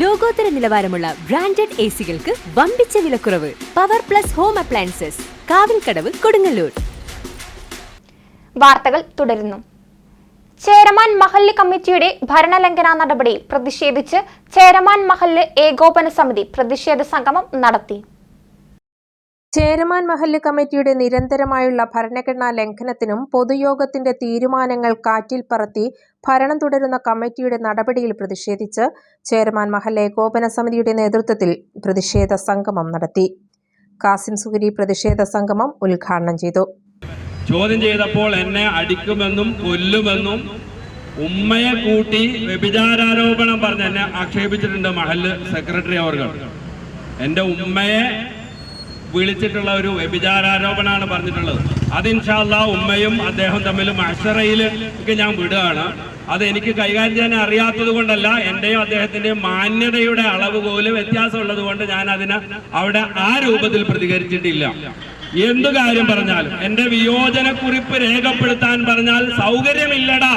ലോകോത്തര നിലവാരമുള്ള branded A സികൾക്ക് വമ്പിച്ച വിലക്കുറവ്. Power plus home appliances. Kavilkadavu Kodungallur. വാർത്തകൾ തുടരുന്നു. ചേരമാൻ മഹല്ല് കമ്മിറ്റിയുടെ ഭരണലംഘന നടപടിയിൽ പ്രതിഷേധിച്ച് ചേരമാൻ മഹല്ല് ഏകോപന സമിതി പ്രതിഷേധ സംഗമം നടത്തി. ചേരമാൻ മഹല്ല് കമ്മിറ്റിയുടെ നിരന്തരമായുള്ള ഭരണഘടനാ ലംഘനത്തിനും പൊതുയോഗത്തിന്റെ തീരുമാനങ്ങൾ കാറ്റിൽ പറത്തി ഭരണം തുടരുന്ന കമ്മിറ്റിയുടെ നടപടിയിൽ പ്രതിഷേധിച്ച് ചേരമാൻ മഹല്ല് ഏകോപന സമിതിയുടെ നേതൃത്വത്തിൽ പ്രതിഷേധ സംഗമം നടത്തി. കാസിം സുഗരി പ്രതിഷേധ സംഗമം ഉദ്ഘാടനം ചെയ്തു. ചോദ്യം ചെയ്തപ്പോൾ എന്നെ അടിക്കുമെന്നും കൊല്ലുമെന്നും ഉമ്മയെ കൂട്ടി വ്യഭിചാരോപണം പറഞ്ഞ് എന്നെ ആക്ഷേപിച്ചിട്ടുണ്ട് മഹല്ല് സെക്രട്ടറി അവർ എന്റെ ഉമ്മയെ വിളിച്ചിട്ടുള്ള ഒരു വ്യഭിചാരോപണമാണ് പറഞ്ഞിട്ടുള്ളത്. അത് ഇൻഷാല്ല ഉമ്മയും അദ്ദേഹം തമ്മിൽ ഒക്കെ ഞാൻ വിടുകയാണ്. അത് എനിക്ക് കൈകാര്യം ചെയ്യാൻ അറിയാത്തത് കൊണ്ടല്ല എന്റെയും അദ്ദേഹത്തിന്റെയും മാന്യതയുടെ അളവ് പോലും വ്യത്യാസമുള്ളത് കൊണ്ട് ഞാൻ അതിന് അവിടെ ആ രൂപത്തിൽ പ്രതികരിച്ചിട്ടില്ല. എന്തു കാര്യം പറഞ്ഞാലും എന്റെ വിയോജനക്കുറിപ്പ് രേഖപ്പെടുത്താൻ പറഞ്ഞാൽ സൗകര്യമില്ലടാ.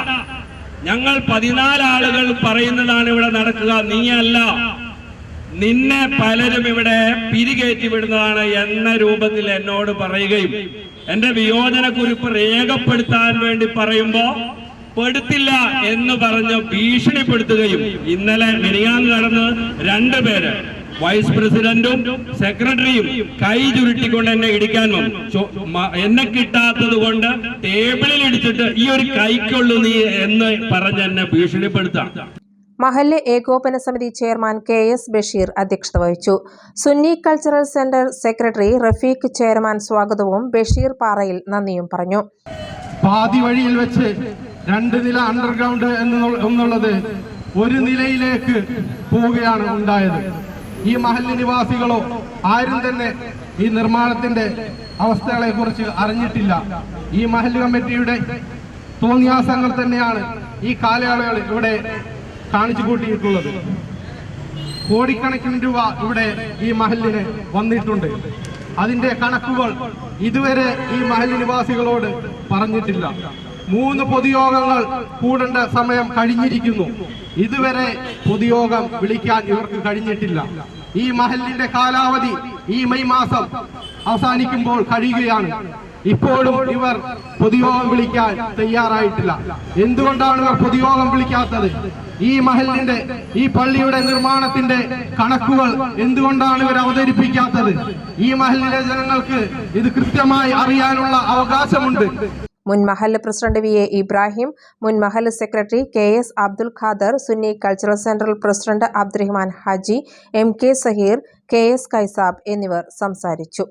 ഞങ്ങൾ പതിനാല് ആളുകൾ പറയുന്നതാണ് ഇവിടെ നടക്കുക. നീയല്ല. നിന്നെ പലരും ഇവിടെ പിരികേറ്റി വിടുന്നതാണ് എന്ന രൂപത്തിൽ എന്നോട് പറയുകയും എന്റെ വിയോജന കുറിപ്പ് രേഖപ്പെടുത്താൻ വേണ്ടി പറയുമ്പോ പെടുത്തില്ല എന്ന് പറഞ്ഞ് ഭീഷണിപ്പെടുത്തുകയും ഇന്നലെ മിനിയാന്ന് നടന്ന് രണ്ടുപേര് വൈസ് പ്രസിഡന്റും സെക്രട്ടറിയും കൈ ചുരുട്ടിക്കൊണ്ട് എന്നെ ഇടിക്കാൻ എന്നെ കിട്ടാത്തത് കൊണ്ട് ടേബിളിൽ ഇടിച്ചിട്ട് ഈ ഒരു കൈക്കുള്ളൂ നീ എന്ന് പറഞ്ഞ് എന്നെ ഭീഷണിപ്പെടുത്താം. മഹല്ല് ഏകോപന സമിതി ചെയർമാൻ കെ എസ് ബഷീർ അധ്യക്ഷത വഹിച്ചു. Sunni cultural centre secretary Rafeeq chairman സ്വാഗതവും ബഷീർ പാറയിൽ നന്ദിയും പറഞ്ഞു. പാതി വഴിയിൽ വെച്ച് രണ്ട് നില അണ്ടർഗ്രൗണ്ട് എന്നുള്ളത് ഒരു നിലയിലേക്ക് പോവുകയാണ് ഉണ്ടായത്. ഈ മഹല്ല് നിവാസികളോ ആരും തന്നെ ഈ നിർമ്മാണത്തിന്റെ അവസ്ഥകളെ കുറിച്ച് അറിഞ്ഞിട്ടില്ല. ഈ മഹല്ല് കമ്മിറ്റിയുടെ തോന്നിയാസങ്ങൾ തന്നെയാണ് ഈ കാലയളവുകൾ ഇവിടെ കാണിച്ചു കൂട്ടിയിട്ടുള്ളത്. കോടിക്കണക്കിന് രൂപ ഇവിടെ ഈ മഹലിന് വന്നിട്ടുണ്ട്. അതിന്റെ കണക്കുകൾ ഇതുവരെ ഈ മഹൽ നിവാസികളോട് പറഞ്ഞിട്ടില്ല. മൂന്ന് പൊതുയോഗങ്ങൾ കൂടേണ്ട സമയം കഴിഞ്ഞിരിക്കുന്നു. ഇതുവരെ പൊതുയോഗം വിളിക്കാൻ ഇവർക്ക് കഴിഞ്ഞിട്ടില്ല. ഈ മഹലിന്റെ കാലാവധി ഈ മെയ് മാസം അവസാനിക്കുമ്പോൾ കഴിയുകയാണ്. ഇപ്പോഴും ഇവർ പൊതുയോഗം വിളിക്കാൻ തയ്യാറായിട്ടില്ല. എന്തുകൊണ്ടാണ് ഇവർ പൊതുയോഗം വിളിക്കാത്തത്? ഈ മഹലിന്റെ ഈ പള്ളിയുടെ നിർമ്മാണത്തിന്റെ കണക്കുകൾ എന്തുകൊണ്ടാണ് ഇവർ അവതരിപ്പിക്കാത്തത്? ഈ മഹലിലെ ജനങ്ങൾക്ക് ഇത് കൃത്യമായി അറിയാനുള്ള അവകാശമുണ്ട്. മുൻ മഹൽ പ്രസിഡന്റ് വി എ ഇബ്രാഹിം മുൻ Mahal secretary K S Abdul Khader Sunni cultural central president Abdurahman Haji M K Saheer K S Kaisab എന്നിവർ സംസാരിച്ചു.